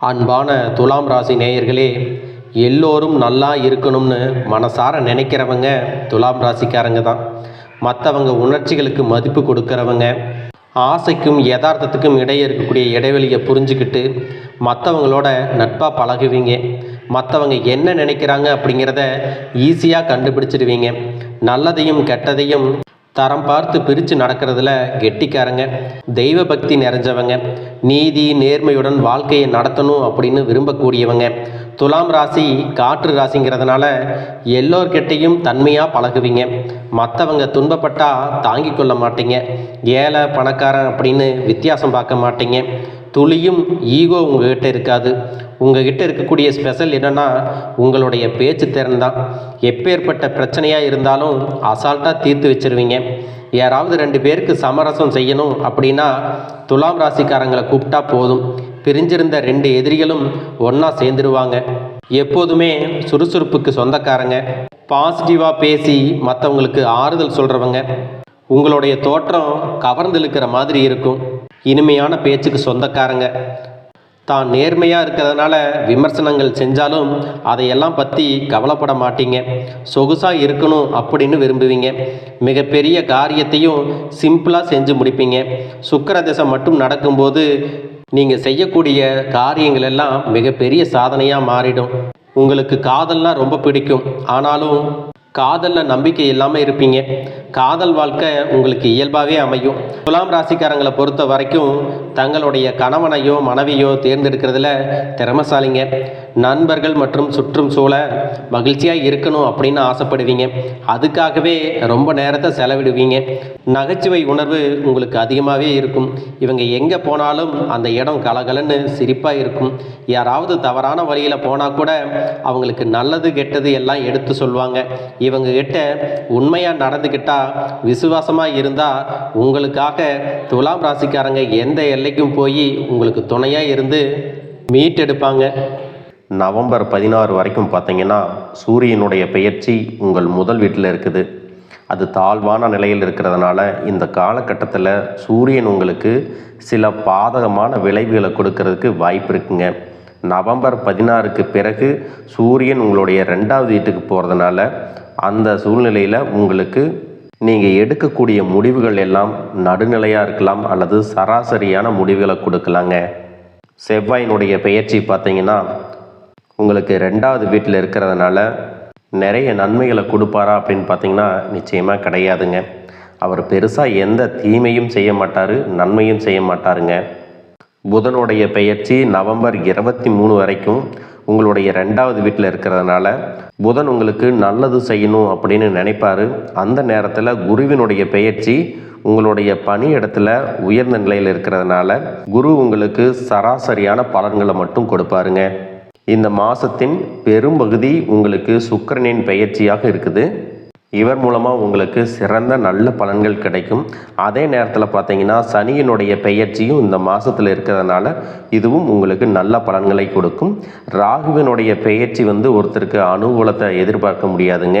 அன்பான துலாம் ராசி நேயர்களே எல்லோரும் நல்லா இருக்கணும்னு மனசார நினைக்கிறவங்க துலாம் ராசிக்காரங்க தான். மற்றவங்க உணர்ச்சிகளுக்கு மதிப்பு கொடுக்கறவங்க ஆசைக்கும் யதார்த்தத்துக்கும் இடையே இருக்கக்கூடிய இடைவெளியை புரிஞ்சுக்கிட்டு மற்றவங்களோட நட்பாக பழகுவீங்க. மற்றவங்க என்ன நினைக்கிறாங்க அப்படிங்கிறத ஈஸியாக கண்டுபிடிச்சிடுவீங்க. நல்லதையும் கெட்டதையும் தரம் பார்த்து பிரித்து நடக்கிறதுல கெட்டிக்காரங்க. தெய்வ பக்தி நிறைஞ்சவங்க. நீதி நேர்மையுடன் வாழ்க்கையை நடத்தணும் அப்படின்னு விரும்பக்கூடியவங்க. துலாம் ராசி காற்று ராசிங்கிறதுனால எல்லோர்கிட்டையும் தன்மையாக பழகுவீங்க. மற்றவங்க துன்பப்பட்டால் தாங்கிக் கொள்ள மாட்டீங்க. ஏழை பணக்காரன் அப்படின்னு வித்தியாசம் பார்க்க மாட்டீங்க. துளியும் ஈகோ உங்ககிட்ட இருக்காது. உங்ககிட்ட இருக்கக்கூடிய ஸ்பெஷல் என்னென்னா உங்களுடைய பேச்சு திறன் தான். எப்பேற்பட்ட பிரச்சனையாக இருந்தாலும் அசால்ட்டாக தீர்த்து வச்சிருவீங்க. யாராவது ரெண்டு பேருக்கு சமரசம் செய்யணும் அப்படின்னா துலாம் ராசிக்காரங்களை கூப்பிட்டா போதும். பிரிஞ்சிருந்த ரெண்டு எதிரிகளும் ஒன்றா சேர்ந்துருவாங்க. எப்போதுமே சுறுசுறுப்புக்கு சொந்தக்காரங்க. பாசிட்டிவாக பேசி மற்றவங்களுக்கு ஆறுதல் சொல்கிறவங்க உங்களுடைய தோற்றம் கவர்ந்திழுக்கிற மாதிரி இருக்கும். இனிமையான பேச்சுக்கு சொந்தக்காரங்க. தான் நேர்மையாக இருக்கிறதுனால விமர்சனங்கள் செஞ்சாலும் அதையெல்லாம் பற்றி கவலைப்பட மாட்டீங்க. சொகுசாக இருக்கணும் அப்படின்னு விரும்புவீங்க. மிகப்பெரிய காரியத்தையும் சிம்பிளாக செஞ்சு முடிப்பீங்க. சுக்கிர திசை மட்டும் நடக்கும்போது நீங்கள் செய்யக்கூடிய காரியங்கள் எல்லாம் மிகப்பெரிய சாதனையாக மாறிடும். உங்களுக்கு காதல்னால் ரொம்ப பிடிக்கும். ஆனாலும் காதலில் நம்பிக்கை இல்லாமல் இருப்பீங்க. காதல் வாழ்க்கை உங்களுக்கு இயல்பாகவே அமையும். துலாம் ராசிக்காரங்களை பொறுத்த வரைக்கும் தங்களுடைய கணவனையோ மனைவியோ தேர்ந்தெடுக்கிறதுல திறமசாலிங்க. நண்பர்கள் மற்றும் சுற்றும் சூழ மகிழ்ச்சியாக இருக்கணும் அப்படின்னு ஆசைப்படுவீங்க. அதுக்காகவே ரொம்ப நேரத்தை செலவிடுவீங்க. நகைச்சுவை உணர்வு உங்களுக்கு அதிகமாகவே இருக்கும். இவங்க எங்கே போனாலும் அந்த இடம் கலகலன்னு சிரிப்பாக இருக்கும். யாராவது தவறான வழியில் போனால் கூட அவங்களுக்கு நல்லது கெட்டது எல்லாம் எடுத்து சொல்லுவாங்க. இவங்க கிட்ட உண்மையாக நடந்துக்கிட்டால் விசுவாசமாக இருந்தால் உங்களுக்காக துலாம் ராசிக்காரங்க எந்த எல்லைக்கும் போய் உங்களுக்கு துணையாக இருந்து மீட்டெடுப்பாங்க நவம்பர் பதினாறு வரைக்கும் பார்த்தீங்கன்னா சூரியனுடைய பெயர்ச்சி உங்கள் முதல் வீட்டில் இருக்குது. அது தாழ்வான நிலையில் இருக்கிறதுனால இந்த காலகட்டத்தில் சூரியன் உங்களுக்கு சில பாதகமான விளைவுகளை கொடுக்கறதுக்கு வாய்ப்பு இருக்குங்க. நவம்பர் பதினாறுக்கு பிறகு சூரியன் உங்களுடைய ரெண்டாவது வீட்டுக்கு போகிறதுனால அந்த சூழ்நிலையில் உங்களுக்கு நீங்கள் எடுக்கக்கூடிய முடிவுகள் எல்லாம் நடுநிலையாக இருக்கலாம் அல்லது சராசரியான முடிவுகளை கொடுக்கலாங்க. செவ்வாயினுடைய பெயர்ச்சி பார்த்தீங்கன்னா உங்களுக்கு ரெண்டாவது வீட்டில் இருக்கிறதுனால நிறைய நன்மைகளை கொடுப்பாரா அப்படின்னு பார்த்தீங்கன்னா நிச்சயமாக கிடையாதுங்க. அவர் பெருசாக எந்த தீமையும் செய்ய மாட்டார் நன்மையும் செய்ய மாட்டாருங்க. புதனுடைய பெயர்ச்சி நவம்பர் இருபத்தி மூணு வரைக்கும் உங்களுடைய ரெண்டாவது வீட்டில் இருக்கிறதுனால புதன் உங்களுக்கு நல்லது செய்யணும் அப்படின்னு நினைப்பாரு. அந்த நேரத்தில் குருவினுடைய பெயர்ச்சி உங்களுடைய பணி இடத்துல உயர்ந்த நிலையில் இருக்கிறதுனால குரு உங்களுக்கு சராசரியான பலன்களை மட்டும் கொடுப்பாருங்க. இந்த மாதத்தின் பெரும்பகுதி உங்களுக்கு சுக்கிரனின் பெயர்ச்சியாக இருக்குது. இவர் மூலமாக உங்களுக்கு சிறந்த நல்ல பலன்கள் கிடைக்கும். அதே நேரத்தில் பார்த்தீங்கன்னா சனியினுடைய பெயர்ச்சியும் இந்த மாதத்தில் இருக்கிறதுனால இதுவும் உங்களுக்கு நல்ல பலன்களை கொடுக்கும். ராகுவினுடைய பெயர்ச்சி வந்து ஒருத்தருக்கு அனுகூலத்தை எதிர்பார்க்க முடியாதுங்க.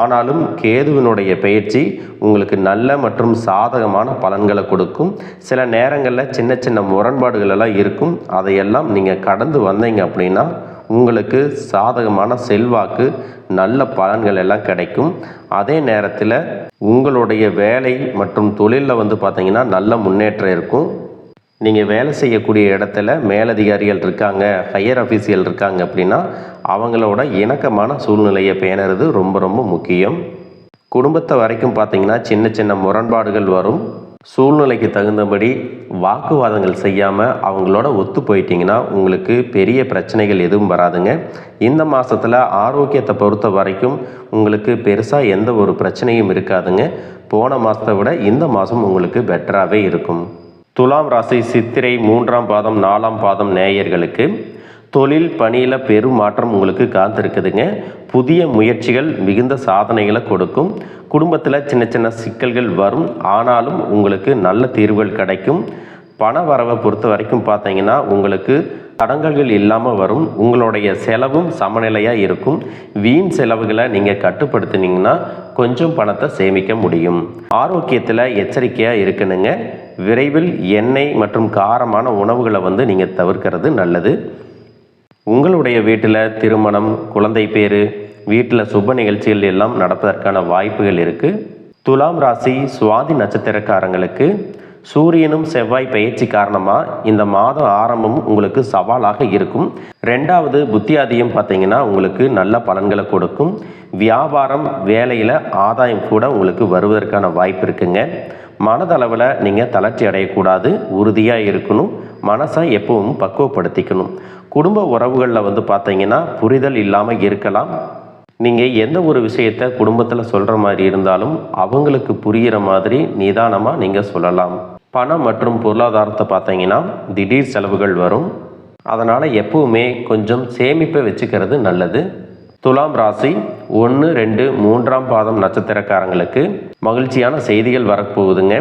ஆனாலும் கேதுவினுடைய பயிற்சி உங்களுக்கு நல்ல மற்றும் சாதகமான பலன்களை கொடுக்கும். சில நேரங்களில் சின்ன சின்ன முரண்பாடுகள் எல்லாம் இருக்கும். அதையெல்லாம் நீங்கள் கடந்து வந்தீங்க அப்படின்னா உங்களுக்கு சாதகமான செல்வாக்கு நல்ல பலன்கள் எல்லாம் கிடைக்கும். அதே நேரத்தில் உங்களுடைய வேலை மற்றும் தொழிலில் வந்து பார்த்திங்கன்னா நல்ல முன்னேற்றம் இருக்கும். நீங்கள் வேலை செய்யக்கூடிய இடத்துல மேலதிகாரிகள் இருக்காங்க ஹையர் அஃபீஷியல் இருக்காங்க அப்படின்னா அவங்களோட இணக்கமான சூழ்நிலையை பேணுறது ரொம்ப ரொம்ப முக்கியம். குடும்பத்தை வரைக்கும் பார்த்தீங்கன்னா சின்ன சின்ன முரண்பாடுகள் வரும். சூழ்நிலைக்கு தகுந்தபடி வாக்குவாதங்கள் செய்யாமல் அவங்களோட ஒத்து போயிட்டீங்கன்னா உங்களுக்கு பெரிய பிரச்சனைகள் எதுவும் வராதுங்க. இந்த மாதத்தில் ஆரோக்கியத்தை பொறுத்த வரைக்கும் உங்களுக்கு பெருசாக எந்த ஒரு பிரச்சனையும் இருக்காதுங்க. போன மாதத்தை விட இந்த மாதம் உங்களுக்கு பெட்டராகவே இருக்கும். துலாம் ராசி சித்திரை மூன்றாம் பாதம் நாலாம் பாதம் நேயர்களுக்கு தொழில் பணியில் பெரும் மாற்றம் உங்களுக்கு காத்திருக்குதுங்க. புதிய முயற்சிகள் மிகுந்த சாதனைகளை கொடுக்கும். குடும்பத்தில் சின்ன சின்ன சிக்கல்கள் வரும். ஆனாலும் உங்களுக்கு நல்ல தீர்வுகள் கிடைக்கும். பண வரவை பொறுத்த வரைக்கும் பார்த்தீங்கன்னா உங்களுக்கு தடங்கல்கள் இல்லாமல் வரும். உங்களுடைய செலவும் சமநிலையாக இருக்கும். வீண் செலவுகளை நீங்கள் கட்டுப்படுத்தினீங்கன்னா கொஞ்சம் பணத்தை சேமிக்க முடியும். ஆரோக்கியத்தில் எச்சரிக்கையாக இருக்கணுங்க. விரைவில் எண்ணெய் மற்றும் காரமான உணவுகளை வந்து நீங்கள் தவிர்க்கிறது நல்லது. உங்களுடைய வீட்டில் திருமணம் குழந்தை பேரு வீட்டில் சுப நிகழ்ச்சிகள் எல்லாம் நடப்பதற்கான வாய்ப்புகள் இருக்குது துலாம் ராசி சுவாதி நட்சத்திரக்காரங்களுக்கு சூரியனும் செவ்வாய் பயிற்சி காரணமாக இந்த மாதம் ஆரம்பம் உங்களுக்கு சவாலாக இருக்கும். ரெண்டாவது புத்தியாதியம் பார்த்தீங்கன்னா உங்களுக்கு நல்ல பலன்களை கொடுக்கும். வியாபாரம் வேலையில் ஆதாயம் கூட உங்களுக்கு வருவதற்கான வாய்ப்பு இருக்குங்க. மனதளவில் நீங்கள் தளர்ச்சி அடையக்கூடாது உறுதியாக இருக்கணும். மனசை எப்பவும் பக்குவப்படுத்திக்கணும். குடும்ப உறவுகளில் வந்து பார்த்தீங்கன்னா புரிதல் இல்லாமல் இருக்கலாம். நீங்கள் எந்த ஒரு விஷயத்தை குடும்பத்தில் சொல்கிற மாதிரி இருந்தாலும் அவங்களுக்கு புரிகிற மாதிரி நிதானமாக நீங்கள் சொல்லலாம். பணம் மற்றும் பொருளாதாரத்தை பார்த்தீங்கன்னா திடீர் செலவுகள் வரும். அதனால் எப்பவுமே கொஞ்சம் சேமிப்பை வச்சுக்கிறது நல்லது. துலாம் ராசி ஒன்று ரெண்டு மூன்றாம் பாதம் நட்சத்திரக்காரங்களுக்கு மகிழ்ச்சியான செய்திகள் வரப்போகுதுங்க.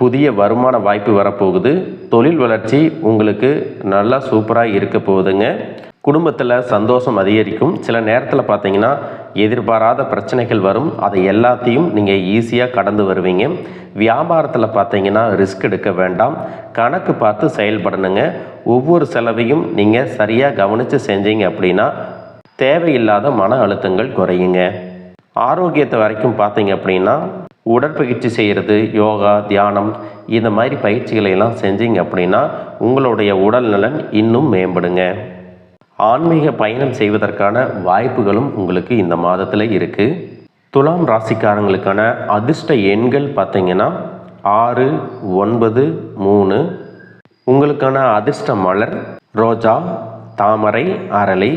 புதிய வருமான வாய்ப்பு வரப்போகுது. தொழில் வளர்ச்சி உங்களுக்கு நல்லா சூப்பராக இருக்க போகுதுங்க. குடும்பத்தில் சந்தோஷம் அதிகரிக்கும். சில நேரத்தில் பார்த்தீங்கன்னா எதிர்பாராத பிரச்சனைகள் வரும். அதை எல்லாத்தையும் நீங்கள் ஈஸியாக கடந்து வருவீங்க. வியாபாரத்தில் பார்த்தீங்கன்னா ரிஸ்க் எடுக்க வேண்டாம். கணக்கு பார்த்து செயல்படணுங்க. ஒவ்வொரு செலவையும் நீங்கள் சரியாக கவனித்து செஞ்சீங்க அப்படின்னா தேவையில்லாத மன அழுத்தங்கள் குறையுங்க. ஆரோக்கியத்தை வரைக்கும் பார்த்தீங்க அப்படின்னா உடற்பயிற்சி செய்கிறது யோகா தியானம் இந்த மாதிரி பயிற்சிகளை எல்லாம் செஞ்சீங்க அப்படின்னா உங்களுடைய உடல் நலன் இன்னும் மேம்படுங்க. ஆன்மீக பயணம் செய்வதற்கான வாய்ப்புகளும் உங்களுக்கு இந்த மாதத்தில் இருக்குது துலாம் ராசிக்காரங்களுக்கான அதிர்ஷ்ட எண்கள் பார்த்தீங்கன்னா ஆறு ஒன்பது மூணு. உங்களுக்கான அதிர்ஷ்ட மலர் ரோஜா தாமரை அரளி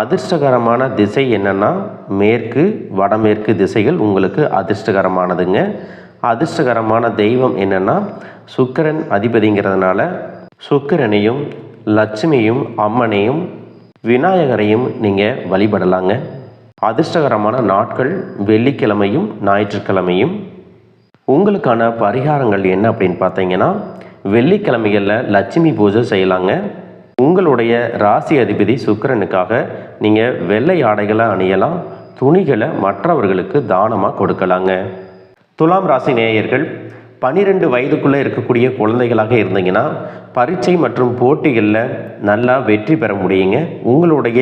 அதிர்ஷ்டகரமான திசை என்னென்னா மேற்கு வடமேற்கு திசைகள் உங்களுக்கு அதிர்ஷ்டகரமானதுங்க. அதிர்ஷ்டகரமான தெய்வம் என்னென்னா சுக்கரன் அதிபதிங்கிறதுனால சுக்கரனையும் லட்சுமியும் அம்மனையும் விநாயகரையும் நீங்கள் வழிபடலாங்க. அதிர்ஷ்டகரமான நாட்கள் வெள்ளிக்கிழமையும் ஞாயிற்றுக்கிழமையும். உங்களுக்கான பரிகாரங்கள் என்ன அப்படின்னு பார்த்தீங்கன்னா வெள்ளிக்கிழமைகளில் லட்சுமி பூஜை செய்யலாங்க. உங்களுடைய ராசி அதிபதி சுக்கரனுக்காக நீங்கள் வெள்ளை ஆடைகளை அணியலாம் துணிகளை மற்றவர்களுக்கு தானமாக கொடுக்கலாங்க. துலாம் ராசி நேயர்கள் பன்னிரெண்டு வயதுக்குள்ளே இருக்கக்கூடிய குழந்தைகளாக இருந்தீங்கன்னா பரீட்சை மற்றும் போட்டிகளில் நல்லா வெற்றி பெற முடியுங்க. உங்களுடைய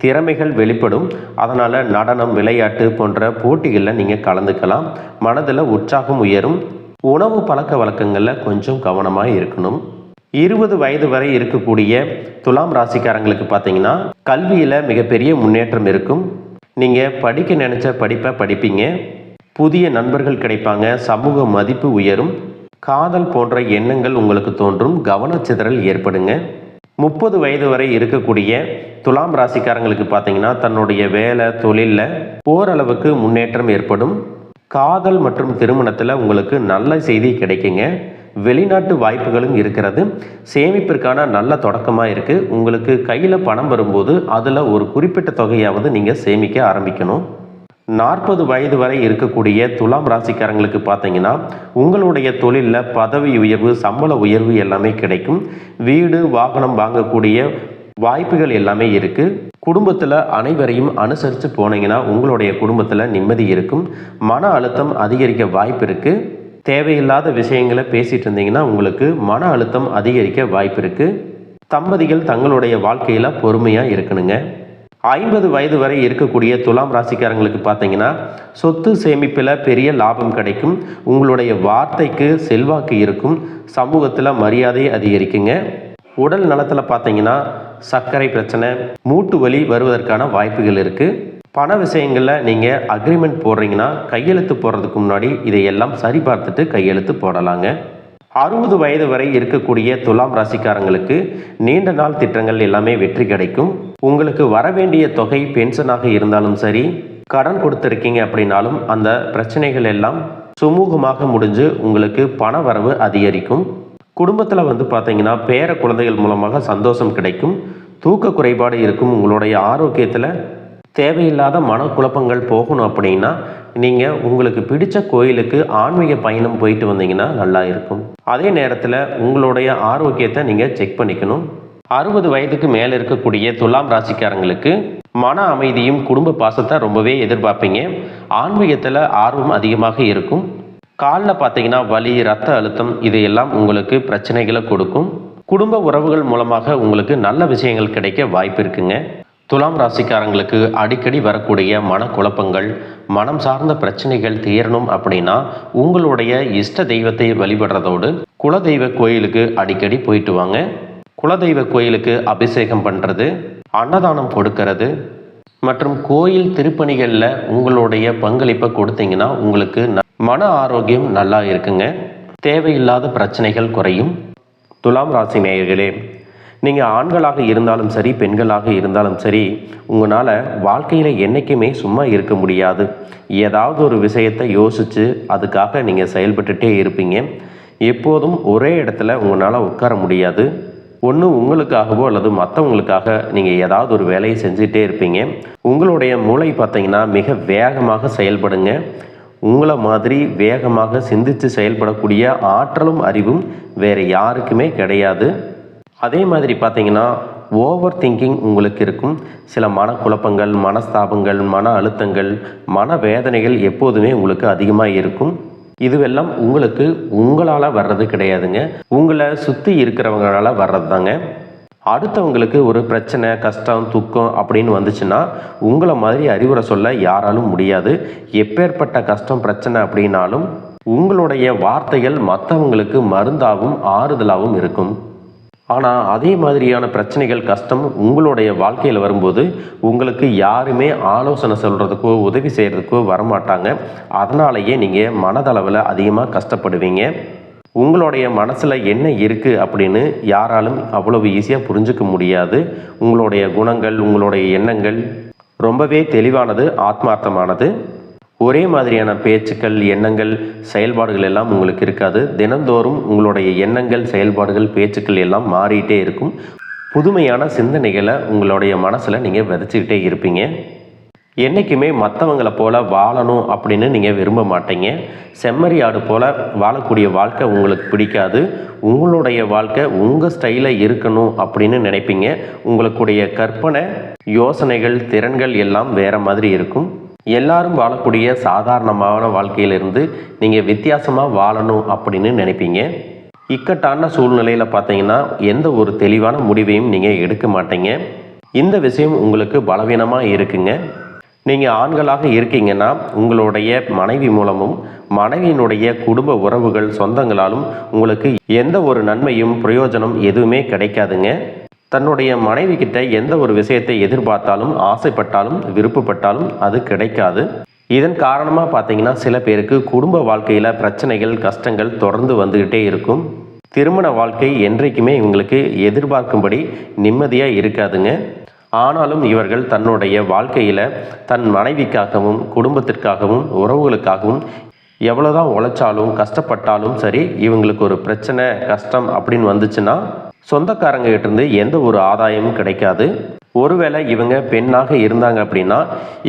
திறமைகள் வெளிப்படும். அதனால் நடனம் விளையாட்டு போன்ற போட்டிகளில் நீங்கள் கலந்துக்கலாம். மனதில் உற்சாகம் உயரும். உணவு பழக்க வழக்கங்களில் கொஞ்சம் கவனமாக இருக்கணும். இருபது வயது வரை இருக்கக்கூடிய துலாம் ராசிக்காரங்களுக்கு பார்த்தீங்கன்னா கல்வியில் மிகப்பெரிய முன்னேற்றம் இருக்கும். நீங்கள் படிக்க நினச்ச படிப்பை படிப்பீங்க. புதிய நண்பர்கள் கிடைப்பாங்க. சமூக மதிப்பு உயரும். காதல் போன்ற எண்ணங்கள் உங்களுக்கு தோன்றும். கவனச்சிதறல் ஏற்படுங்க. முப்பது வயது வரை இருக்கக்கூடிய துலாம் ராசிக்காரங்களுக்கு பார்த்தீங்கன்னா தன்னுடைய வேலை தொழிலில் ஓரளவுக்கு முன்னேற்றம் ஏற்படும். காதல் மற்றும் திருமணத்தில் உங்களுக்கு நல்ல செய்தி கிடைக்குங்க. வெளிநாட்டு வாய்ப்புகளும் இருக்கிறது. சேமிப்பிற்கான நல்ல தொடக்கமாக இருக்குது உங்களுக்கு கையில் பணம் வரும்போது அதில் ஒரு குறிப்பிட்ட தொகையாவது நீங்கள் சேமிக்க ஆரம்பிக்கணும். நாற்பது வயது வரை இருக்கக்கூடிய துலாம் ராசிக்காரங்களுக்கு பார்த்தீங்கன்னா உங்களுடைய தொழிலில் பதவி உயர்வு சம்பள உயர்வு எல்லாமே கிடைக்கும். வீடு வாகனம் வாங்கக்கூடிய வாய்ப்புகள் எல்லாமே இருக்குது குடும்பத்தில் அனைவரையும் அனுசரித்து போனீங்கன்னா உங்களுடைய குடும்பத்தில் நிம்மதி இருக்கும். மன அழுத்தம் அதிகரிக்க வாய்ப்பு இருக்குது தேவையில்லாத விஷயங்களை பேசிகிட்டு இருந்தீங்கன்னா உங்களுக்கு மன அழுத்தம் அதிகரிக்க வாய்ப்பு இருக்குது தம்பதிகள் தங்களுடைய வாழ்க்கையில் பொறுமையாக இருக்கணுங்க. ஐம்பது வயது வரை இருக்கக்கூடிய துலாம் ராசிக்காரங்களுக்கு பார்த்தீங்கன்னா சொத்து சேமிப்பில் பெரிய லாபம் கிடைக்கும். உங்களுடைய வார்த்தைக்கு செல்வாக்கு இருக்கும். சமூகத்தில் மரியாதை அதிகரிக்குங்க. உடல் நலத்தில் பார்த்தீங்கன்னா சர்க்கரை பிரச்சனை மூட்டு வலி வருவதற்கான வாய்ப்புகள் இருக்குது பண விஷயங்களில் நீங்கள் அக்ரிமெண்ட் போடுறீங்கன்னா கையெழுத்து போடுறதுக்கு முன்னாடி இதையெல்லாம் சரி பார்த்துட்டு கையெழுத்து போடலாங்க. அறுபது வயது வரை இருக்கக்கூடிய துலாம் ராசிக்காரங்களுக்கு நீண்ட நாள் திட்டங்கள் எல்லாமே வெற்றி கிடைக்கும். உங்களுக்கு வரவேண்டிய தொகை பென்ஷனாக இருந்தாலும் சரி கடன் கொடுத்துருக்கீங்க அப்படின்னாலும் அந்த பிரச்சனைகள் எல்லாம் சுமூகமாக முடிஞ்சு உங்களுக்கு பண வரவு அதிகரிக்கும். குடும்பத்தில் வந்து பார்த்தீங்கன்னா பேர குழந்தைகள் மூலமாக சந்தோஷம் கிடைக்கும். தூக்க குறைபாடு இருக்கும். உங்களுடைய ஆரோக்கியத்தில் தேவையில்லாத மனக்குழப்பங்கள் போகணும் அப்படின்னா நீங்கள் உங்களுக்கு பிடித்த கோயிலுக்கு ஆன்மீக பயணம் போயிட்டு வந்தீங்கன்னா நல்லா இருக்கும். அதே நேரத்தில் உங்களுடைய ஆரோக்கியத்தை நீங்கள் செக் பண்ணிக்கணும். அறுபது வயதுக்கு மேலே இருக்கக்கூடிய துலாம் ராசிக்காரங்களுக்கு மன அமைதியும் குடும்ப பாசத்தை ரொம்பவே எதிர்பார்ப்பீங்க. ஆன்மீகத்தில் ஆர்வம் அதிகமாக இருக்கும். காலில் பார்த்தீங்கன்னா வலி ரத்த அழுத்தம் இது எல்லாம் உங்களுக்கு பிரச்சனைகளை கொடுக்கும். குடும்ப உறவுகள் மூலமாக உங்களுக்கு நல்ல விஷயங்கள் கிடைக்க வாய்ப்பு இருக்குங்க. துலாம் ராசிக்காரங்களுக்கு அடிக்கடி வரக்கூடிய மனக்குழப்பங்கள் மனம் சார்ந்த பிரச்சனைகள் தீரணும் அப்படின்னா உங்களுடைய இஷ்ட தெய்வத்தை வழிபடுறதோடு குலதெய்வ கோயிலுக்கு அடிக்கடி போயிட்டு வாங்க. குலதெய்வ கோயிலுக்கு அபிஷேகம் பண்ணுறது அன்னதானம் கொடுக்கறது மற்றும் கோயில் திருப்பணிகளில் உங்களுடைய பங்களிப்பை கொடுத்தீங்கன்னா உங்களுக்கு ந- மன ஆரோக்கியம் நல்லா இருக்குங்க. தேவையில்லாத பிரச்சனைகள் குறையும். துலாம் ராசி நேயர்களே நீங்கள் ஆண்களாக இருந்தாலும் சரி பெண்களாக இருந்தாலும் சரி உங்களால் வாழ்க்கையில் என்றைக்குமே சும்மா இருக்க முடியாது. ஏதாவது ஒரு விஷயத்தை யோசித்து அதுக்காக நீங்கள் செயல்பட்டுட்டே இருப்பீங்க. எப்போதும் ஒரே இடத்துல உங்களால் உட்கார முடியாது. ஒன்று உங்களுக்காகவோ அல்லது மற்றவங்களுக்காக நீங்கள் ஏதாவது ஒரு வேலையை செஞ்சுட்டே இருப்பீங்க. உங்களுடைய மூளை பார்த்தீங்கன்னா மிக வேகமாக செயல்படுங்க. உங்களை மாதிரி வேகமாக சிந்தித்து செயல்படக்கூடிய ஆற்றலும் அறிவும் வேறு யாருக்குமே கிடையாது. அதே மாதிரி பார்த்தீங்கன்னா ஓவர் திங்கிங் உங்களுக்கு இருக்கும். சில மனக்குழப்பங்கள் மனஸ்தாபங்கள் மன அழுத்தங்கள் மன வேதனைகள் எப்போதுமே உங்களுக்கு அதிகமாக இருக்கும். இதுவெல்லாம் உங்களுக்கு உங்களால் வர்றது கிடையாதுங்க. உங்களை சுற்றி இருக்கிறவங்களால வர்றது தாங்க அடுத்தவங்களுக்கு ஒரு பிரச்சனை கஷ்டம் துக்கம் அப்படின்னு வந்துச்சுன்னா உங்களை மாதிரி அறிவுரை சொல்ல யாராலும் முடியாது. எப்பேற்பட்ட கஷ்டம் பிரச்சனை அப்படின்னாலும் உங்களுடைய வார்த்தைகள் மற்றவங்களுக்கு மருந்தாகவும் ஆறுதலாகவும் இருக்கும். ஆனால் அதே மாதிரியான பிரச்சனைகள் கஷ்டம் உங்களுடைய வாழ்க்கையில் வரும்போது உங்களுக்கு யாருமே ஆலோசனை சொல்கிறதுக்கோ உதவி செய்கிறதுக்கோ வரமாட்டாங்க. அதனாலேயே நீங்கள் மனதளவில் அதிகமாக கஷ்டப்படுவீங்க. உங்களுடைய மனசில் என்ன இருக்குது அப்படின்னு யாராலும் அவ்வளவு ஈஸியாக புரிஞ்சுக்க முடியாது. உங்களுடைய குணங்கள் உங்களுடைய எண்ணங்கள் ரொம்பவே தெளிவானது ஆத்மார்த்தமானது. ஒரே மாதிரியான பேச்சுக்கள் எண்ணங்கள் செயல்பாடுகள் எல்லாம் உங்களுக்கு இருக்காது. தினந்தோறும் உங்களுடைய எண்ணங்கள் செயல்பாடுகள் பேச்சுக்கள் எல்லாம் மாறிட்டே இருக்கும். புதுமையான சிந்தனைகளை உங்களுடைய மனசில் நீங்கள் விதைச்சிக்கிட்டே இருப்பீங்க. என்றைக்குமே மற்றவங்கள போல் வாழணும் அப்படின்னு நீங்கள் விரும்ப மாட்டீங்க. செம்மறி ஆடு போல் வாழக்கூடிய வாழ்க்கை உங்களுக்கு பிடிக்காது. உங்களுடைய வாழ்க்கை உங்கள் ஸ்டைலில் இருக்கணும் அப்படின்னு நினைப்பீங்க. உங்களுடைய கற்பனை யோசனைகள் திறன்கள் எல்லாம் வேறு மாதிரி இருக்கும். எல்லாரும் வாழக்கூடிய சாதாரணமான வாழ்க்கையிலிருந்து நீங்கள் வித்தியாசமாக வாழணும் அப்படின்னு நினைப்பீங்க. இக்கட்டான சூழ்நிலையில் பார்த்தீங்கன்னா எந்த ஒரு தெளிவான முடிவையும் நீங்கள் எடுக்க மாட்டீங்க. இந்த விஷயம் உங்களுக்கு பலவீனமாக இருக்குங்க. நீங்கள் ஆண்களாக இருக்கீங்கன்னா உங்களுடைய மனைவி மூலமும் மனைவியினுடைய குடும்ப உறவுகள் சொந்தங்களாலும் உங்களுக்கு எந்த ஒரு நன்மையும் பிரயோஜனம் எதுவுமே கிடைக்காதுங்க. தன்னுடைய மனைவி கிட்ட எந்த ஒரு விஷயத்தை எதிர்பார்த்தாலும் ஆசைப்பட்டாலும் விருப்பப்பட்டாலும் அது கிடைக்காது. இதன் காரணமாக பார்த்தீங்கன்னா சில பேருக்கு குடும்ப வாழ்க்கையில் பிரச்சனைகள் கஷ்டங்கள் தொடர்ந்து வந்துக்கிட்டே இருக்கும். திருமண வாழ்க்கை என்றைக்குமே இவங்களுக்கு எதிர்பார்க்கும்படி நிம்மதியாக இருக்காதுங்க. ஆனாலும் இவர்கள் தன்னுடைய வாழ்க்கையில் தன் மனைவிக்காகவும் குடும்பத்திற்காகவும் உறவுகளுக்காகவும் எவ்வளோதான் உழைச்சாலும் கஷ்டப்பட்டாலும் சரி இவங்களுக்கு ஒரு பிரச்சனை கஷ்டம் அப்படின்னு வந்துச்சுன்னா சொந்தக்காரங்க இருந்து எந்த ஒரு ஆதாயமும் கிடைக்காது. ஒருவேளை இவங்க பெண்ணாக இருந்தாங்க அப்படின்னா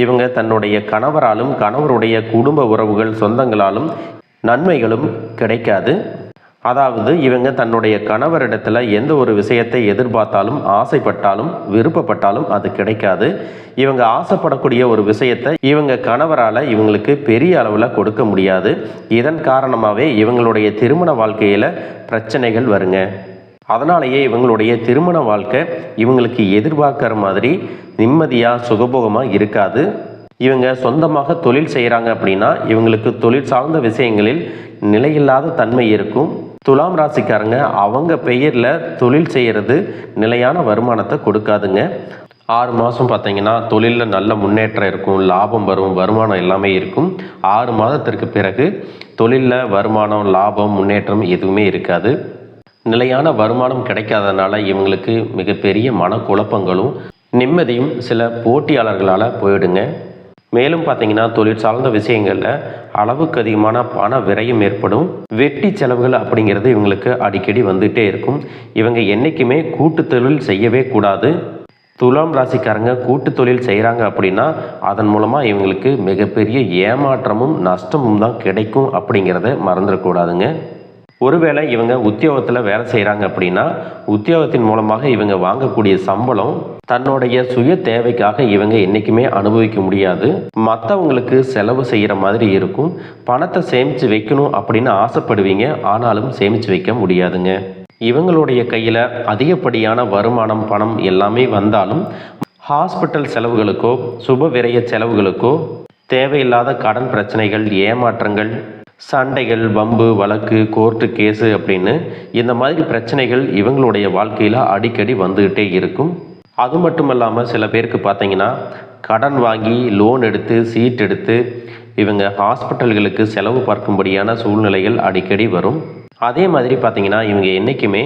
இவங்க தன்னுடைய கணவராலும் கணவருடைய குடும்ப உறவுகள் சொந்தங்களாலும் நன்மைகளும் கிடைக்காது. அதாவது இவங்க தன்னுடைய கணவரிடத்தில் எந்த ஒரு விஷயத்தை எதிர்பார்த்தாலும் ஆசைப்பட்டாலும் விருப்பப்பட்டாலும் அது கிடைக்காது. இவங்க ஆசைப்படக்கூடிய ஒரு விஷயத்தை இவங்க கணவரால் இவங்களுக்கு பெரிய அளவில் கொடுக்க முடியாது. இதன் காரணமாகவே இவங்களுடைய திருமண வாழ்க்கையில் பிரச்சனைகள் வருங்க. அதனாலேயே இவங்களுடைய திருமண வாழ்க்கை இவங்களுக்கு எதிர்பார்க்குற மாதிரி நிம்மதியாக சுகபோகமாக இருக்காது. இவங்க சொந்தமாக தொழில் செய்கிறாங்க அப்படின்னா இவங்களுக்கு தொழில் சார்ந்த விஷயங்களில் நிலையில்லாத தன்மை இருக்கும். துலாம் ராசிக்காரங்க அவங்க பெயரில் தொழில் செய்கிறது நிலையான வருமானத்தை கொடுக்காதுங்க. ஆறு மாதம் பார்த்தீங்கன்னா தொழிலில் நல்ல முன்னேற்றம் இருக்கும் லாபம் வரும் வருமானம் எல்லாமே இருக்கும். ஆறு மாதத்திற்கு பிறகு தொழிலில் வருமானம் லாபம் முன்னேற்றம் எதுவுமே இருக்காது. நிலையான வருமானம் கிடைக்காதனால இவங்களுக்கு மிகப்பெரிய மனக்குழப்பங்களும் நிம்மதியும் சில போட்டியாளர்களால் போயிடுங்க. மேலும் பார்த்தீங்கன்னா தொழில் சார்ந்த விஷயங்களில் அளவுக்கு அதிகமான பண விரயம் ஏற்படும். வெட்டி செலவுகள் அப்படிங்கிறது இவங்களுக்கு அடிக்கடி வந்துகிட்டே இருக்கும். இவங்க என்றைக்குமே கூட்டு தொழில் செய்யவே கூடாது. துலாம் ராசிக்காரங்க கூட்டு தொழில் செய்கிறாங்க அப்படின்னா அதன் மூலமாக இவங்களுக்கு மிகப்பெரிய ஏமாற்றமும் நஷ்டமும் தான் கிடைக்கும் அப்படிங்கிறத மறந்துடக்கூடாதுங்க ஒருவேளை இவங்க உத்தியோகத்தில் வேலை செய்கிறாங்க அப்படின்னா உத்தியோகத்தின் மூலமாக இவங்க வாங்கக்கூடிய சம்பளம் தன்னுடைய சுய தேவைக்காக இவங்க என்றைக்குமே அனுபவிக்க முடியாது. மற்றவங்களுக்கு செலவு செய்கிற மாதிரி இருக்கும். பணத்தை சேமித்து வைக்கணும் அப்படின்னு ஆசைப்படுவீங்க. ஆனாலும் சேமித்து வைக்க முடியாதுங்க. இவங்களுடைய கையில் அதிகப்படியான வருமானம் பணம் எல்லாமே வந்தாலும் ஹாஸ்பிட்டல் செலவுகளுக்கோ சுப விரய செலவுகளுக்கோ தேவையில்லாத கடன் பிரச்சனைகள் ஏமாற்றங்கள் சண்டைகள் வம்பு வழக்கு கோர்ட்டு கேஸு அப்படின்னு இந்த மாதிரி பிரச்சனைகள் இவங்களுடைய வாழ்க்கையில் அடிக்கடி வந்துக்கிட்டே இருக்கும். அது மட்டும் இல்லாமல் சில பேருக்கு பார்த்தீங்கன்னா கடன் வாங்கி லோன் எடுத்து சீட் எடுத்து இவங்க ஹாஸ்பிட்டல்களுக்கு செலவு பார்க்கும்படியான சூழ்நிலைகள் அடிக்கடி வரும். அதே மாதிரி பார்த்தீங்கன்னா இவங்க என்றைக்குமே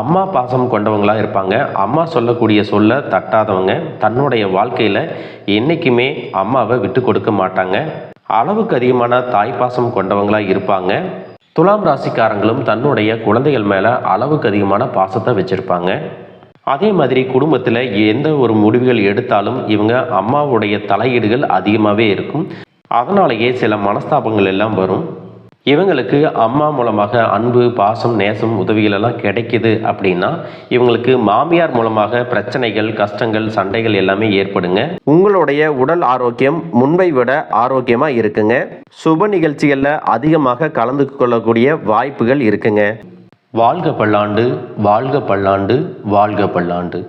அம்மா பாசம் கொண்டவங்களாக இருப்பாங்க. அம்மா சொல்லக்கூடிய சொல்ல தட்டாதவங்க. தன்னுடைய வாழ்க்கையில் என்றைக்குமே அம்மாவை விட்டு கொடுக்க மாட்டாங்க. அளவுக்கு அதிகமான தாய்ப்பாசம் கொண்டவங்களாக இருப்பாங்க. துலாம் ராசிக்காரங்களும் தன்னுடைய குழந்தைகள் மேலே அளவுக்கு அதிகமான பாசத்தை வச்சுருப்பாங்க. அதே மாதிரி குடும்பத்தில் எந்த ஒரு முடிவுகள் எடுத்தாலும் இவங்க அம்மாவுடைய தலையீடுகள் அதிகமாகவே இருக்கும். அதனாலேயே சில மனஸ்தாபங்கள் எல்லாம் வரும். இவங்களுக்கு அம்மா மூலமாக அன்பு பாசம் நேசம் உதவிகள் எல்லாம் கிடைக்குது அப்படின்னா இவங்களுக்கு மாமியார் மூலமாக பிரச்சனைகள் கஷ்டங்கள் சண்டைகள் எல்லாமே ஏற்படுங்க. உங்களுடைய உடல் ஆரோக்கியம் முன்பை விட ஆரோக்கியமாக இருக்குங்க. சுப நிகழ்ச்சிகளில் அதிகமாக கலந்து கொள்ளக்கூடிய வாய்ப்புகள் இருக்குங்க. வாழ்க பல்லாண்டு வாழ்க பல்லாண்டு வாழ்க பல்லாண்டு.